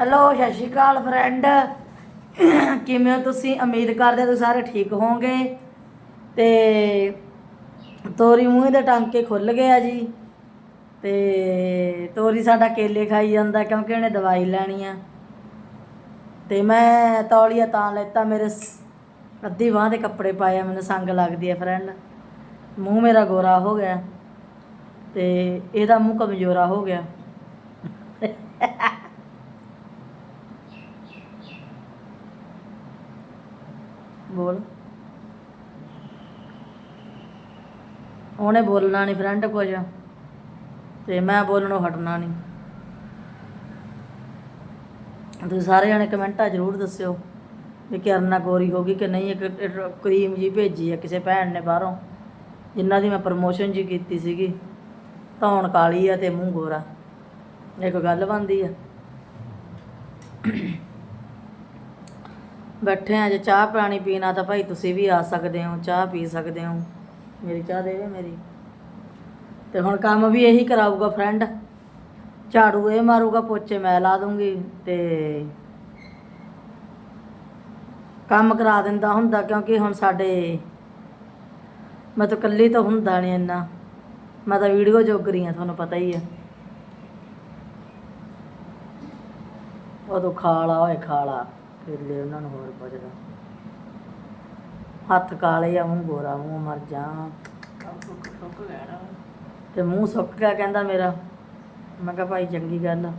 Hello ਸਤਿ ਸ਼੍ਰੀ ਅਕਾਲ friend ਕਿਵੇਂ ਹੋ ਤੁਸੀਂ? ਉਮੀਦ ਕਰਦੇ ਹਾਂ ਤੁਸੀਂ ਸਾਰੇ ਠੀਕ ਹੋਵੋਗੇ। ਤੇ ਤੋਰੀ ਮੂੰਹ ਦੇ ਟਾਂਕੇ ਖੁੱਲ ਗਏ ਆ ਜੀ। ਤੇ ਤੋਰੀ ਸਾਡਾ ਕੇਲੇ ਖਾਈ ਜਾਂਦਾ ਕਿਉਂਕਿ ਉਹਨੇ ਦਵਾਈ ਲੈਣੀ ਆ। ਤੇ ਮੈਂ ਤੌਲੀਆ ਤਾਂ ਲੈਤਾ, ਮੇਰੇ ਸ- ਅੱਧੀ ਬਾਂਹ ਦੇ ਕੱਪੜੇ ਪਾਏ ਮੈਨੂੰ ਸੰਗ ਲੱਗਦੀ ਆ ਫਰੈਂਡ ਮੂੰਹ ਮੇਰਾ ਗੋਰਾ ਹੋ ਗਿਆ। ਤੇ ਇਹਦਾ ਮੂੰਹ ਕਮਜ਼ੋਰਾ ਹੋ ਗਿਆ। ਬੋਲ। ਉਹਨੇ ਬੋਲਣਾ ਨਹੀਂ ਫਰੈਂਡ ਕੁਝ। ਤੇ ਮੈਂ ਬੋਲਣੋਂ ਹਟਣਾ ਨਹੀਂ ਤੁਸੀਂ ਸਾਰੇ ਜਣੇ ਕਮੈਂਟਾਂ ਜ਼ਰੂਰ ਦੱਸਿਓ ਵੀ ਕਿਰਨਾ ਗੋਰੀ ਹੋ ਗਈ ਕਿ ਨਹੀਂ, ਇੱਕ ਕਰੀਮ ਜੀ ਭੇਜੀ ਹੈ ਕਿਸੇ ਭੈਣ ਨੇ ਬਾਹਰੋਂ, ਜਿਨ੍ਹਾਂ ਦੀ ਮੈਂ ਪ੍ਰਮੋਸ਼ਨ ਜੀ ਕੀਤੀ ਸੀਗੀ, ਧੌਣ ਕਾਲੀ ਆ ਤੇ ਮੂੰਹ ਗੋਰਾ। ਇੱਕ ਗੱਲ ਬਣਦੀ ਆ? ਬੈਠੇ ਆ, ਜੇ ਚਾਹ ਪਾਣੀ ਪੀਣਾ ਤਾਂ ਭਾਈ ਤੁਸੀਂ ਵੀ ਆ ਸਕਦੇ ਹੋ, ਚਾਹ ਪੀ ਸਕਦੇ ਹੋ। ਮੇਰੀ ਚਾਹ ਦੇਵੇ ਮੇਰੀ? ਤੇ ਹੁਣ ਕੰਮ ਵੀ ਇਹੀ ਕਰਾਊਗਾ ਫਰੈਂਡ ਝਾੜੂ ਇਹ ਮਾਰੂਗਾ, ਪੋਚੇ ਮੈਂ ਲਾ ਦੂੰਗੀ ਤੇ ਕੰਮ ਕਰਾ ਦਿੰਦਾ ਹੁੰਦਾ ਕਿਉਂਕਿ ਹੁਣ ਸਾਡੇ ਮੈਂ ਤਾਂ ਇਕੱਲੀ ਤਾਂ ਹੁੰਦਾ ਨਹੀਂ ਇੰਨਾ। ਮੈਂ ਤਾਂ ਵੀਡੀਓ ਜੋਗ ਰਹੀ ਆ, ਤੁਹਾਨੂੰ ਪਤਾ ਹੀ ਆ। ਉਦੋਂ ਖਾਲਾ, ਓਏ ਖਾਲਾ। ਫਿਰ ਉਹਨਾਂ ਨੂੰ ਹੋਰ ਪੁੱਛਦਾ ਹੱਥ ਕਾਲੇ ਆ, ਮੂੰਹ ਗੋਰਾ, ਮੂੰਹ ਮਰ ਜਾ। ਤੇ ਮੂੰਹ ਸੁੱਕ ਗਿਆ ਕਹਿੰਦਾ ਮੇਰਾ। ਮੈਂ ਕਿਹਾ ਭਾਈ ਚੰਗੀ ਗੱਲ ਆ।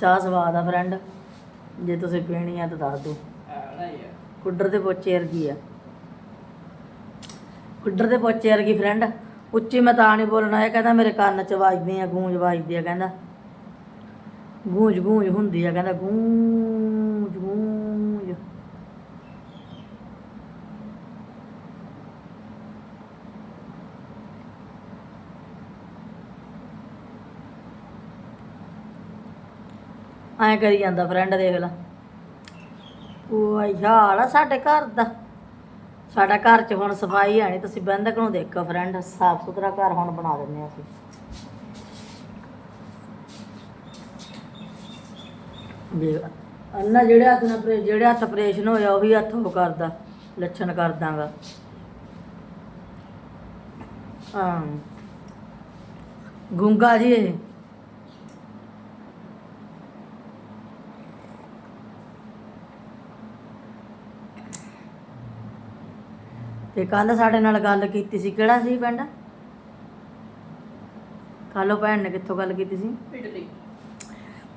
ਚਾਹ ਸਵਾਦ ਆ ਫਰੈਂਡ। ਜੇ ਤੁਸੀਂ ਪੀਣੀ ਆ ਤਾਂ ਦੱਸ ਦਿਓ। ਕੁੱਡਰ ਦੇ ਪੋਚੇ ਵਰਗੀ ਆ। ਕੁੱਡਰ ਦੇ ਪੋਚੇ ਵਰਗੀ ਫਰੈਂਡ। ਉੱਚੀ ਮੈਂ ਤਾਂ ਨਹੀਂ ਬੋਲਣਾ, ਇਹ ਕਹਿੰਦਾ ਮੇਰੇ ਕੰਨ 'ਚ ਵੱਜਦੀ ਆ, ਗੂੰਜ ਵੱਜਦੀ ਆ, ਕਹਿੰਦਾ। ਗੂੰਜ ਗੂੰਜ ਹੁੰਦੀ ਆ, ਕਹਿੰਦਾ ਗੂੰਜ ਗੂੰਜ। ਐਂ ਕਰੀ ਜਾਂਦਾ ਫਰੈਂਡ ਦੇਖ ਲਾ। ਉਹ ਯਾਰ ਆ ਸਾਡੇ ਘਰ ਦਾ। ਸਾਡਾ ਘਰ 'ਚ ਹੁਣ ਸਫ਼ਾਈ ਨਹੀਂ ਤੁਸੀਂ ਬੰਦਕ ਨੂੰ ਦੇਖੋ ਫਰੈਂਡ ਸਾਫ਼ ਸੁਥਰਾ ਘਰ ਹੁਣ ਬਣਾ ਹਾਂ ਅਸੀਂ। ਦੇਖ। ਅੰਨਾ ਜਿਹੜੇ ਹੱਥ ਨਾਲ ਜਿਹੜੇ ਹੱਥ ਆਪਰੇਸ਼ਨ ਹੋਇਆ ਉਹੀ ਹੱਥ ਉਹ ਕਰਦਾ ਲੱਛਣ ਕਰ ਦਾਂਗਾ ਹਾਂ। ਗੁੰਗਾ ਜੀ ਇਹ ਤੇ ਕੱਲ ਸਾਡੇ ਨਾਲ ਗੱਲ ਕੀਤੀ ਸੀ ਕਿਹੜਾ ਸੀ ਪਿੰਡ? ਕੱਲ ਉਹ ਭੈਣ ਨੇ ਕਿੱਥੋਂ ਗੱਲ ਕੀਤੀ ਸੀ? ਇਡਲੀ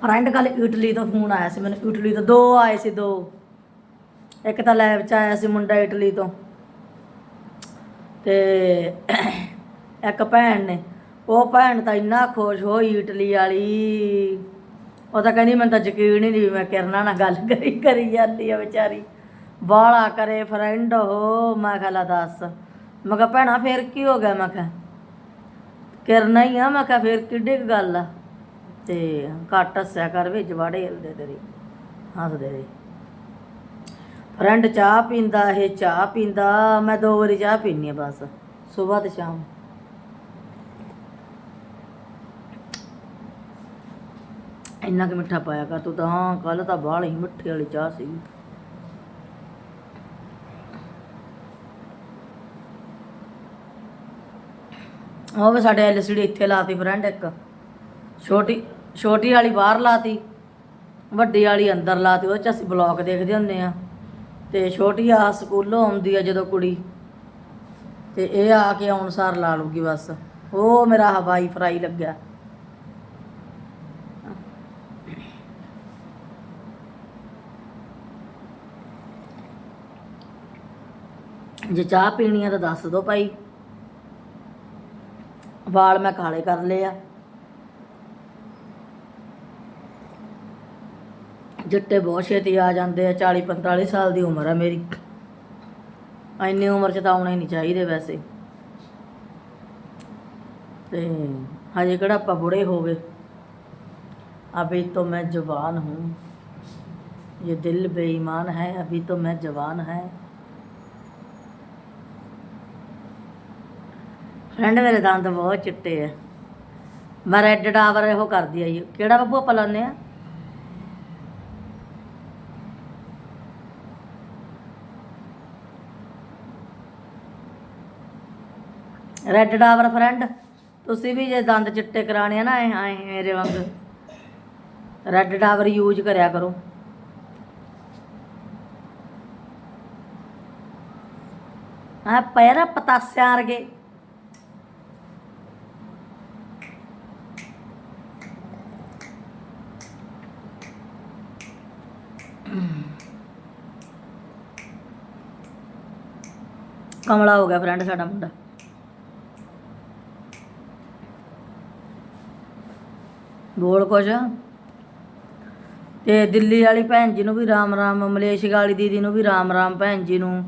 ਫਰੈਂਡ ਕੱਲ ਇਟਲੀ ਤੋਂ ਫੋਨ ਆਇਆ ਸੀ ਮੈਨੂੰ ਇਟਲੀ ਤੋਂ ਦੋ ਆਏ ਸੀ ਦੋ। ਇੱਕ ਤਾਂ ਲੈਬ ਚ ਆਇਆ ਸੀ ਮੁੰਡਾ ਇਟਲੀ ਤੋਂ। ਤੇ ਇੱਕ ਭੈਣ ਨੇ ਉਹ ਭੈਣ ਤਾਂ ਇੰਨਾ ਖੁਸ਼ ਹੋਈ ਇਟਲੀ ਵਾਲੀ। ਉਹ ਤਾਂ ਕਹਿੰਦੀ ਮੈਨੂੰ ਤਾਂ ਯਕੀਨ ਹੀ ਨਹੀਂ ਮੈਂ ਕਿਰਨਾ ਨਾਲ ਗੱਲ ਕਰੀ ਕਰੀ ਜਾਂਦੀ ਆ ਵਿਚਾਰੀ। ਵਾਲਾ ਕਰੇ ਫਰੈਂਡ ਹੋ ਮੈਂ ਕਿਹਾ ਲੈ ਦੱਸ। ਮੈਂ ਕਿਹਾ, ਭੈਣਾ, ਫੇਰ ਕੀ ਹੋ ਗਿਆ? ਮੈਂ ਕਿਹਾ, ਕਿਰਨਾ ਹੀ ਆ, ਮੈਂ ਕਿਹਾ, ਫੇਰ ਕਿੱਡੀ ਕੁ ਗੱਲ ਆ? ਤੇ ਘੱਟ ਹੱਸਿਆ ਕਰ ਵਿੱਚ, ਵਾੜੇ ਹਿਲਦੇ ਤੇਰੀ, ਹੱਸਦੇ ਦੇ ਫਰੈਂਡ ਚਾਹ ਪੀਂਦਾ, ਇਹ ਚਾਹ ਪੀਂਦਾ, ਮੈਂ ਦੋ ਵਾਰੀ ਚਾਹ ਪੀਨੀ ਆ ਬਸ, ਸਵੇਰ ਤੇ ਸ਼ਾਮ। ਇੰਨਾ ਕਿ ਮਿੱਠਾ ਪਾਇਆ ਕਰ, ਤੂੰ ਤਾਂ ਕੱਲ ਤਾਂ ਬਾਹਲੀ ਮਿੱਠੀ ਵਾਲੀ ਚਾਹ ਸੀ ਉਹ ਵੀ ਸਾਡੇ ਐਲਸੀਡੀ ਇੱਥੇ ਲਾਤੀ ਫਰੈਂਡ ਇੱਕ। ਛੋਟੀ ਛੋਟੀ ਵਾਲੀ ਬਾਹਰ ਲਾਤੀ, ਵੱਡੀ ਵਾਲੀ ਅੰਦਰ ਲਾਤੀ, ਉਹ ਚ ਅਸੀਂ ਬਲੌਗ ਦੇਖਦੇ ਹੁੰਦੇ ਆ ਤੇ ਛੋਟੀ ਆ ਸਕੂਲੋਂ ਆਉਂਦੀ ਆ ਜਦੋਂ ਕੁੜੀ। ਤੇ ਇਹ ਆ ਕੇ ਆਉਣ ਸਾਰ ਲਾ ਲੂਗੀ ਬਸ। ਉਹ ਮੇਰਾ ਹਵਾਈ ਫਰਾਈ ਲੱਗਿਆ। ਜੇ ਚਾਹ ਪੀਣੀ ਆ ਤਾਂ ਦੱਸ ਦਿਓ ਭਾਈ। ਵਾਲ ਮੈਂ ਕਾਲੇ ਕਰ ਲਏ ਆ। ਜੱਟੇ ਬਹੁਤ ਛੇਤੀ ਆ ਜਾਂਦੇ ਆ 40 45 ਸਾਲ ਦੀ ਉਮਰ ਆ ਮੇਰੀ। ਐਨੀ ਉਮਰ ਚ ਤਾਂ ਆਉਣੇ ਨਹੀਂ ਚਾਹੀਦੇ ਵੈਸੇ। ਤੇ ਹਜੇ ਕਿਹੜਾ ਆਪਾਂ ਬੁੜੇ ਹੋ ਗਏ ਅਭੀ ਤੋਂ ਮੈਂ ਜਵਾਨ ਹੂੰ। ਇਹ ਦਿਲ ਬੇਈਮਾਨ ਹੈ, ਅਭੀ ਤੋਂ ਮੈਂ ਜਵਾਨ ਹੈ। ਫਰੈਂਡ ਮੇਰੇ ਦੰਦ ਬਹੁਤ ਚਿੱਟੇ ਆ। ਮੈਂ ਰੈੱਡ ਡਾਵਰ ਇਹੋ ਕਰਦੀ ਆ ਜੀ। ਕਿਹੜਾ ਬੱਬੂ ਆਪਾਂ ਲਾਉਂਦੇ ਆ? ਰੈੱਡ ਡਾਵਰ ਫਰੈਂਡ ਤੁਸੀਂ ਵੀ ਜੇ ਦੰਦ ਚਿੱਟੇ ਕਰਾਣੇ ਆ ਨਾ, ਐ ਐ, ਮੇਰੇ ਵਾਂਗ। ਰੈੱਡ ਡਾਵਰ ਯੂਜ਼ ਕਰਿਆ ਕਰੋ। ਆ ਪੈਰਾ ਪਤਾਸਿਆਂ ਵਰਗੇ। ਕਮਲਾ ਹੋ ਗਿਆ ਫਰੈਂਡ ਸਾਡਾ ਮੁੰਡਾ। ਬੋਲ ਕੁਛ। ਤੇ ਦਿੱਲੀ ਵਾਲੀ ਭੈਣ ਜੀ ਨੂੰ ਵੀ ਰਾਮ ਰਾਮ ਮਲੇਸ਼ੀਆ ਵਾਲੀ ਦੀਦੀ ਨੂੰ ਵੀ ਰਾਮ ਰਾਮ ਭੈਣ ਜੀ ਨੂੰ।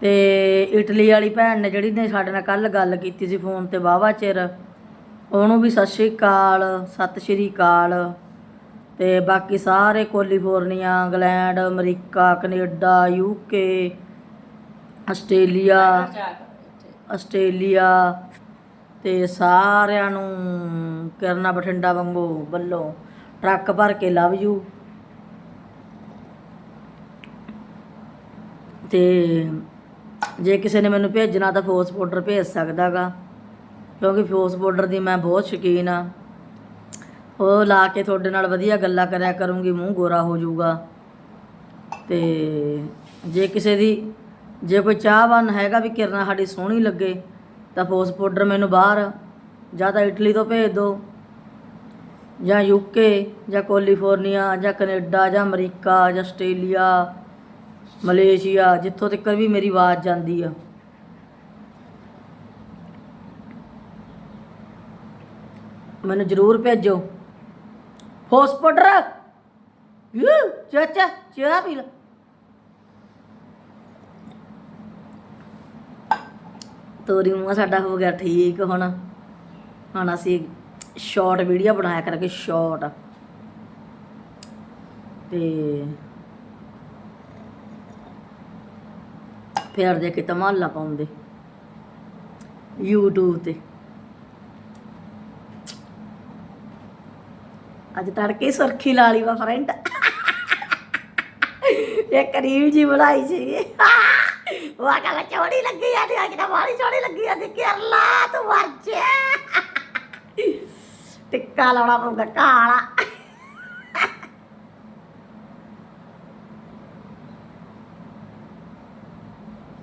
ਤੇ ਇਟਲੀ ਵਾਲੀ ਭੈਣ ਨੇ ਜਿਹੜੀ ਨੇ ਸਾਡੇ ਨਾਲ ਕੱਲ ਗੱਲ ਕੀਤੀ ਸੀ ਫੋਨ ਤੇ ਵਾਹਵਾ ਚਿਰ। ਉਹਨੂੰ ਵੀ ਸਤਿ ਸ਼੍ਰੀ ਅਕਾਲ, ਸਤਿ ਸ਼੍ਰੀ ਅਕਾਲ। ਅਤੇ ਬਾਕੀ ਸਾਰੇ California, England, America, Canada, UK, Australia Australia ਤੇ ਸਾਰਿਆਂ ਨੂੰ ਕਰਨਾ ਬਠਿੰਡਾ ਵਾਂਗੂ ਵੱਲੋਂ ਟਰੱਕ ਭਰ ਕੇ ਲਵ ਯੂ। ਤੇ ਜੇ ਕਿਸੇ ਨੇ ਮੈਨੂੰ ਭੇਜਣਾ ਤਾਂ ਫੋਸ ਪਾਊਡਰ ਭੇਜ ਸਕਦਾਗਾ ਕਿਉਂਕਿ ਫੋਸ ਪਾਊਡਰ ਦੀ ਮੈਂ ਬਹੁਤ ਸ਼ੌਕੀਨ ਆ। ਉਹ ਲਾ ਕੇ ਤੁਹਾਡੇ ਨਾਲ ਵਧੀਆ ਗੱਲਾਂ ਕਰਿਆ ਕਰੂੰਗੀ, ਮੂੰਹ ਗੋਰਾ ਹੋ ਜਾਊਗਾ। ਤੇ ਜੇ ਕਿਸੇ ਦੀ, ਜੇ ਕੋਈ ਚਾਹਵਾਨ ਹੈਗਾ ਵੀ ਕਿਰਨਾ ਸਾਡੀ ਸੋਹਣੀ ਲੱਗੇ, ਤਾਂ ਫੋਸ ਪਾਊਡਰ ਮੈਨੂੰ ਬਾਹਰ, ਜਾਂ ਤਾਂ ਇਟਲੀ ਤੋਂ ਭੇਜ ਦਿਓ ਜਾਂ ਯੂਕੇ ਜਾਂ ਕੈਲੀਫੋਰਨੀਆ ਜਾਂ ਕੈਨੇਡਾ ਜਾਂ ਅਮਰੀਕਾ ਜਾਂ ਆਸਟ੍ਰੇਲੀਆ ਮਲੇਸ਼ੀਆ ਜਿੱਥੋਂ ਤੱਕ ਵੀ ਮੇਰੀ ਆਵਾਜ਼ ਜਾਂਦੀ ਆ। ਮੈਨੂੰ ਜ਼ਰੂਰ ਭੇਜੋ। ਫੋਸ ਪਾਊਡਰ? ਯੂ ਚਾਚਾ ਚਾਹ ਪੀ ਤੋਰੀ ਮੂੰਹ ਸਾਡਾ ਹੋ ਗਿਆ ਠੀਕ ਹੁਣ। ਹੁਣ ਅਸੀਂ ਸ਼ਾਰਟ ਵੀਡੀਓ ਬਣਾਇਆ ਕਰਕੇ ਸ਼ਾਰਟ ਤੇ ਫਿਰ ਦੇ ਕੇ ਧਮਾਲਾ ਪਾਉਂਦੇ, YouTube ਤੇ। ਅੱਜ ਤੜਕੇ ਸੁਰਖੀ ਲਾ ਲਈ ਵਾ ਫਰੈਂਡ। ਇਹ ਕਰੀਮ ਜੀ ਬਣਾਈ ਸੀ। ਵਾਹ ਕਾ ਚੋੜੀ ਲੱਗੀ ਆ ਤੇ ਅੱਜ ਤਾਂ ਵਾਲੀ ਚੋੜੀ ਲੱਗੀ ਆ ਤੇ ਕਰਲਾ ਤੂੰ ਮਰ ਟਿੱਕਾ ਲਾਉਣਾ ਪਊਗਾ, ਕਾਲਾ।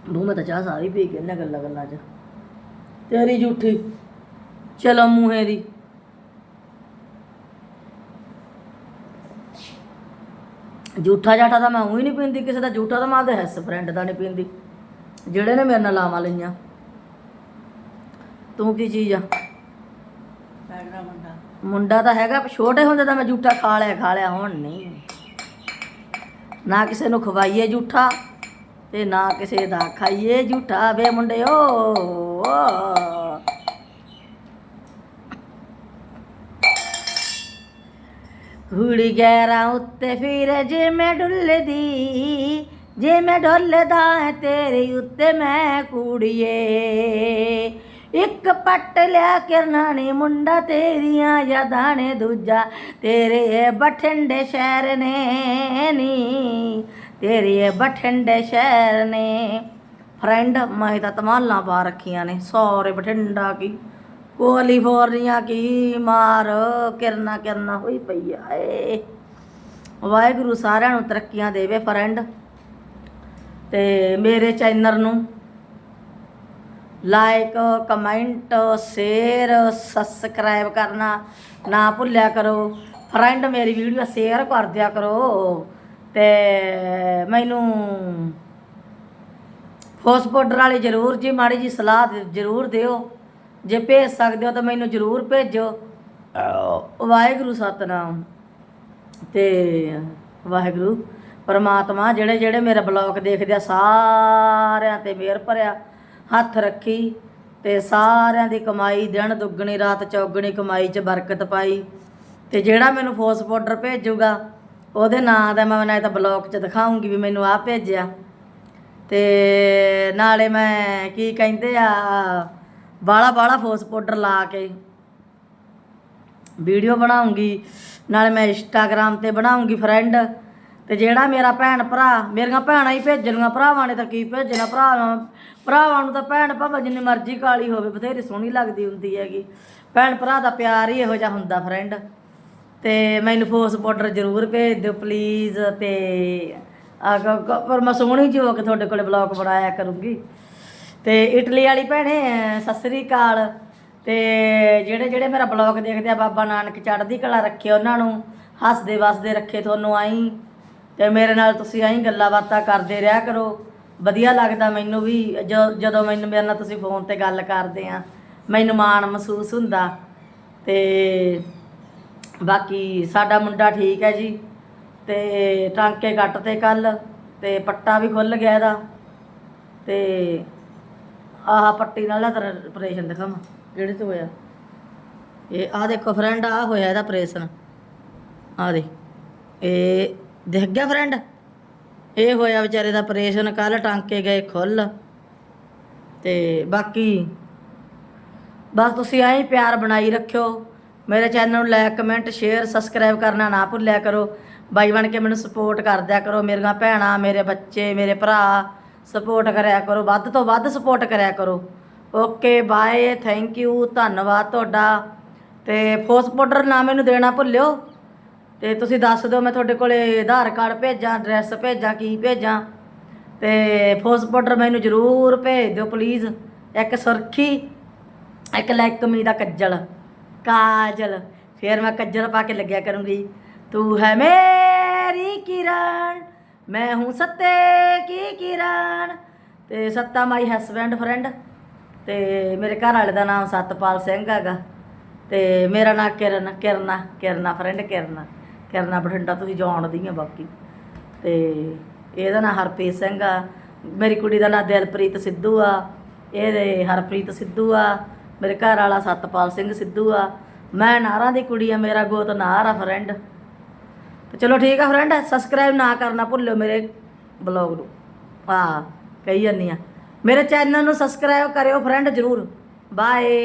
ਬੂ ਮੈਂ ਤਾਂ ਚਾਹ ਸਾਰੀ ਪੀ ਕੇ ਇਹਨਾਂ ਗੱਲਾਂ ਗੱਲਾਂ ਚ ਤੇਰੀ ਝੂਠੀ। ਚਲੋ ਮੂਹੇ ਦੀ। ਝੂਠਾ ਜਾਠਾ ਤਾਂ ਮੈਂ ਉਹੀ ਨਹੀਂ ਪੀਂਦੀ ਕਿਸੇ ਦਾ ਝੂਠਾ ਤਾਂ ਮੈਂ ਆਪਦੇ ਹੈਸ ਫਰੈਂਡ ਦਾ ਨਹੀਂ ਪੀਂਦੀ। ਜਿਹੜੇ ਨੇ ਮੇਰੇ ਨਾਲ ਲਾਵਾਂ ਲਈਆਂ। ਤੂੰ ਕੀ ਚੀਜ਼ ਆ? ਮੁੰਡਾ। ਮੁੰਡਾ ਤਾਂ ਹੈਗਾ ਪਰ ਛੋਟੇ ਹੁੰਦੇ ਤਾਂ ਮੈਂ ਝੂਠਾ ਖਾ ਲਿਆ ਖਾ ਲਿਆ ਹੁਣ ਨਹੀਂ। ਨਾ ਕਿਸੇ ਨੂੰ ਖਵਾਈਏ ਝੂਠਾ ਤੇ ਨਾ ਕਿਸੇ ਦਾ ਖਾਈਏ ਝੂਠਾ ਵੇ ਮੁੰਡਿਓ ਕੁੜੀ ਗੈਰਾਂ ਉੱਤੇ ਫਿਰ ਜੇ ਮੈਂ ਡੁੱਲਦੀ, ਜੇ ਮੈਂ ਡੁੱਲਦਾ ਤੇਰੇ ਉੱਤੇ ਮੈਂ ਕੁੜੀਏ। ਇੱਕ ਪੱਟ ਲਿਆ ਕਿਰਨਾ ਨੇ ਮੁੰਡਾ ਤੇਰੀਆਂ ਯਾਦਾਂ ਨੇ, ਦੂਜਾ ਤੇਰੇ ਬਠਿੰਡੇ ਸ਼ਹਿਰ ਨੇ ਨੀ। ਤੇਰੇ ਬਠਿੰਡੇ ਸ਼ਹਿਰ ਨੇ। ਫਰੈਂਡ, ਮੈਂ ਤਾਂ ਤਮਾਲਾਂ ਪਾ ਰੱਖੀਆਂ ਨੇ ਸਾਰੇ ਬਠਿੰਡਾ ਕੀ। ਕੈਲੀਫੋਰਨੀਆ ਕੀ ਮਾਰ, ਕਿਰਨਾ ਕਿਰਨਾ ਹੋਈ ਪਈ ਆ ਏ। ਵਾਹਿਗੁਰੂ ਸਾਰਿਆਂ ਨੂੰ ਤਰੱਕੀਆਂ ਦੇਵੇ ਫਰੈਂਡ। ਤੇ ਮੇਰੇ ਚੈਨਲ ਨੂੰ ਲਾਈਕ ਕਮੈਂਟ ਸ਼ੇਅਰ ਸਬਸਕ੍ਰਾਈਬ ਕਰਨਾ ਨਾ ਭੁੱਲਿਆ ਕਰੋ। ਫਰੈਂਡ, ਮੇਰੀ ਵੀਡੀਓ ਸ਼ੇਅਰ ਕਰ ਦਿਆ ਕਰੋ। ਤੇ ਮੈਨੂੰ ਫੋਸਪੋਡਰ ਵਾਲੀ ਜ਼ਰੂਰ ਜੀ, ਮਾੜੀ ਜੀ ਸਲਾਹ ਦੇ- ਜ਼ਰੂਰ ਦਿਓ। ਜੇ ਭੇਜ ਸਕਦੇ ਹੋ ਤਾਂ ਮੈਨੂੰ ਜ਼ਰੂਰ ਭੇਜੋ। ਵਾਹਿਗੁਰੂ ਸਤਨਾਮ। ਤੇ ਵਾਹਿਗੁਰੂ ਪਰਮਾਤਮਾ ਜਿਹੜੇ ਜਿਹੜੇ ਮੇਰਾ ਬਲੌਗ ਦੇਖਦੇ ਆ ਸਾਰਿਆਂ ਤੇ ਮਿਹਰ ਭਰਿਆ ਹੱਥ ਰੱਖੀ ਤੇ ਸਾਰਿਆਂ ਦੀ ਕਮਾਈ ਦਿਨ ਦੁੱਗਣੀ ਰਾਤ ਚੌਗਣੀ ਕਮਾਈ 'ਚ ਬਰਕਤ ਪਾਈ। ਤੇ ਜਿਹੜਾ ਮੈਨੂੰ ਫੋਸ ਪਾਊਡਰ ਭੇਜੂਗਾ ਉਹਦੇ ਨਾਂ ਦਾ ਮੈਂ ਨਾ ਤਾਂ ਬਲੌਗ 'ਚ ਦਿਖਾਉਂਗੀ ਵੀ ਮੈਨੂੰ ਆਹ ਭੇਜਿਆ। ਤੇ ਨਾਲੇ ਮੈਂ ਕੀ ਕਹਿੰਦੇ ਆ ਬਾਲਾ ਬਾਲਾ ਫੋਸ ਪਾਊਡਰ ਲਾ ਕੇ ਵੀਡੀਓ ਬਣਾਉਂਗੀ, ਨਾਲੇ ਮੈਂ ਇੰਸਟਾਗ੍ਰਾਮ ਤੇ ਬਣਾਉਂਗੀ ਫਰੈਂਡ। ਤੇ ਜਿਹੜਾ ਮੇਰਾ ਭੈਣ ਭਰਾ, ਮੇਰੀਆਂ ਭੈਣਾਂ ਹੀ ਭੇਜਣੀਆਂ ਭਰਾਵਾਂ ਨੇ ਤਾਂ ਕੀ ਭੇਜਣਾ? ਭਰਾਵਾਂ ਭਰਾਵਾਂ ਨੂੰ ਤਾਂ ਭੈਣ ਭਾਵੇਂ ਜਿੰਨੀ ਮਰਜ਼ੀ ਕਾਲੀ ਹੋਵੇ, ਬਥੇਰੀ ਸੋਹਣੀ ਲੱਗਦੀ ਹੁੰਦੀ ਹੈਗੀ। ਭੈਣ ਭਰਾ ਦਾ ਪਿਆਰ ਹੀ ਇਹੋ ਜਿਹਾ ਹੁੰਦਾ ਫਰੈਂਡ। ਤੇ ਮੈਨੂੰ ਫੋਸ ਪਾਊਡਰ ਜ਼ਰੂਰ ਭੇਜ ਦਿਓ ਪਲੀਜ਼, ਤੇ ਪਰ ਮੈਂ ਸੋਹਣੀ ਜਿਹੀ ਹੋ ਕੇ ਤੁਹਾਡੇ ਕੋਲੇ ਬਲੌਗ ਬਣਾਇਆ ਕਰੂੰਗੀ। ਤੇ ਇਟਲੀ ਵਾਲੀ ਭੈਣੇ, ਸਤਿ ਸ੍ਰੀ ਅਕਾਲ। ਤੇ ਜਿਹੜੇ ਜਿਹੜੇ ਮੇਰਾ ਬਲੌਗ ਦੇਖਦੇ ਆ, ਬਾਬਾ ਨਾਨਕ ਚੜ੍ਹਦੀ ਕਲਾ ਰੱਖੇ ਉਹਨਾਂ ਨੂੰ, ਹੱਸਦੇ ਵਸਦੇ ਰੱਖੇ ਤੁਹਾਨੂੰ ਆਈ। ਤੇ ਮੇਰੇ ਨਾਲ ਤੁਸੀਂ ਆਈ, ਗੱਲਾਂ ਬਾਤਾਂ ਕਰਦੇ ਰਿਹਾ ਕਰੋ। ਵਧੀਆ ਲੱਗਦਾ ਮੈਨੂੰ ਵੀ, ਜਦੋਂ ਮੈਨੂੰ ਮੇਰੇ ਨਾਲ ਤੁਸੀਂ ਫੋਨ ਤੇ ਗੱਲ ਕਰਦੇ ਆ, ਮੈਨੂੰ ਮਾਣ ਮਹਿਸੂਸ ਹੁੰਦਾ। ਤੇ ਬਾਕੀ ਸਾਡਾ ਮੁੰਡਾ ਠੀਕ ਹੈ ਜੀ, ਤੇ ਟਾਂਕੇ ਕੱਟ ਤੇ ਕੱਲ ਤੇ ਪੱਟਾ ਵੀ ਖੁੱਲ ਗਿਆ ਇਹਦਾ। ਤੇ ਆਹ ਪੱਟੀ ਨਾਲ ਦਾ ਆਪਰੇਸ਼ਨ ਦਿਖਾਵਾਂ। ਕਿਹੜੇ ਤੋਂ ਹੋਇਆ? ਇਹ ਆਹ ਦੇਖੋ ਫਰੈਂਡ ਆਹ ਹੋਇਆ ਇਹਦਾ ਆਪਰੇਸ਼ਨ ਆਹ ਦੇ ਇਹ ਦਿਖ ਗਿਆ ਫਰੈਂਡ ਇਹ ਹੋਇਆ ਵਿਚਾਰੇ ਦਾ ਆਪਰੇਸ਼ਨ ਕੱਲ ਟਾਂਕੇ ਗਏ ਖੁੱਲ ਤੇ ਬਾਕੀ ਬਸ ਤੁਸੀਂ ਐਂ ਪਿਆਰ ਬਣਾਈ ਰੱਖਿਓ। ਮੇਰੇ ਚੈਨਲ ਨੂੰ ਲਾਈਕ ਕਮੈਂਟ ਸ਼ੇਅਰ ਸਬਸਕ੍ਰਾਈਬ ਕਰਨਾ ਨਾ ਭੁੱਲਿਆ ਕਰੋ। ਬਾਈ ਬਣ ਕੇ ਮੈਨੂੰ ਸਪੋਰਟ ਕਰਦਿਆ ਕਰੋ। ਮੇਰੀਆਂ ਭੈਣਾਂ ਮੇਰੇ ਬੱਚੇ ਮੇਰੇ ਭਰਾ ਸਪੋਰਟ ਕਰਿਆ ਕਰੋ, ਵੱਧ ਤੋਂ ਵੱਧ ਸਪੋਰਟ ਕਰਿਆ ਕਰੋ। ਓਕੇ ਬਾਏ ਥੈਂਕ ਯੂ ਧੰਨਵਾਦ ਤੁਹਾਡਾ। ਤੇ ਫੋਸ ਪਾਊਡਰ ਨਾ ਮੈਨੂੰ ਦੇਣਾ ਭੁੱਲਿਓ। ਤੇ ਤੁਸੀਂ ਦੱਸ ਦਿਓ ਮੈਂ ਤੁਹਾਡੇ ਕੋਲੇ ਆਧਾਰ ਕਾਰਡ ਭੇਜਾਂ ਐਡਰੈਸ ਭੇਜਾਂ, ਕੀ ਭੇਜਾਂ। ਤੇ ਫੋਸ ਪਾਊਡਰ ਮੈਨੂੰ ਜ਼ਰੂਰ ਭੇਜ ਦਿਓ ਪਲੀਜ਼ ਇੱਕ ਸੁਰਖੀ, ਇੱਕ ਲੈਕਮੀ ਦਾ ਕੱਜਲ। ਕਾਜਲ। ਫਿਰ ਮੈਂ ਕੱਜਲ ਪਾ ਕੇ ਲੱਗਿਆ ਕਰੂੰਗੀ। ਤੂੰ ਹੈ ਮੇਰੀ ਕਿਰਨ। ਮੈਂ ਹੂੰ ਸੱਤੇ ਕੀ ਕਿਰਨ? ਤੇ ਸੱਤਾ ਮਾਈ ਹਸਬੈਂਡ ਫਰੈਂਡ ਤੇ ਮੇਰੇ ਘਰ ਵਾਲੇ ਦਾ ਨਾਮ ਸਤਪਾਲ ਸਿੰਘ ਹੈਗਾ। ਤੇ ਮੇਰਾ ਨਾਮ ਕਿਰਨ, ਕਿਰਨਾ ਕਿਰਨਾ ਫਰੈਂਡ ਕਿਰਨਾ। ਕਿਰਨਾ ਬਠਿੰਡਾ ਤੁਸੀਂ ਜਾਣਦੀ ਆ ਬਾਕੀ। ਤੇ ਇਹਦਾ ਨਾਮ ਹਰਪ੍ਰੀਤ ਸਿੰਘ ਆ। ਮੇਰੀ ਕੁੜੀ ਦਾ ਨਾਮ ਦਿਲਪ੍ਰੀਤ ਸਿੱਧੂ ਆ। ਇਹਦੇ ਹਰਪ੍ਰੀਤ ਸਿੱਧੂ ਆ। ਮੇਰੇ ਘਰ ਵਾਲਾ ਸਤਪਾਲ ਸਿੰਘ ਸਿੱਧੂ ਆ। ਮੈਂ ਨਾਰਾਂ ਦੀ ਕੁੜੀ ਆ, ਮੇਰਾ ਗੋਤ ਨਾਰ ਆ ਫਰੈਂਡ ਤੇ ਚਲੋ ਠੀਕ ਆ ਫਰੈਂਡ ਸਬਸਕ੍ਰਾਈਬ ਨਾ ਕਰਨਾ ਭੁੱਲਿਓ ਮੇਰੇ ਬਲੌਗ ਨੂੰ। ਆ ਕਹੀ ਜਾਂਦੀ ਆ। ਮੇਰੇ ਚੈਨਲ ਨੂੰ ਸਬਸਕ੍ਰਾਈਬ ਕਰਿਓ ਫਰੈਂਡ ਜਰੂਰ। ਬਾਏ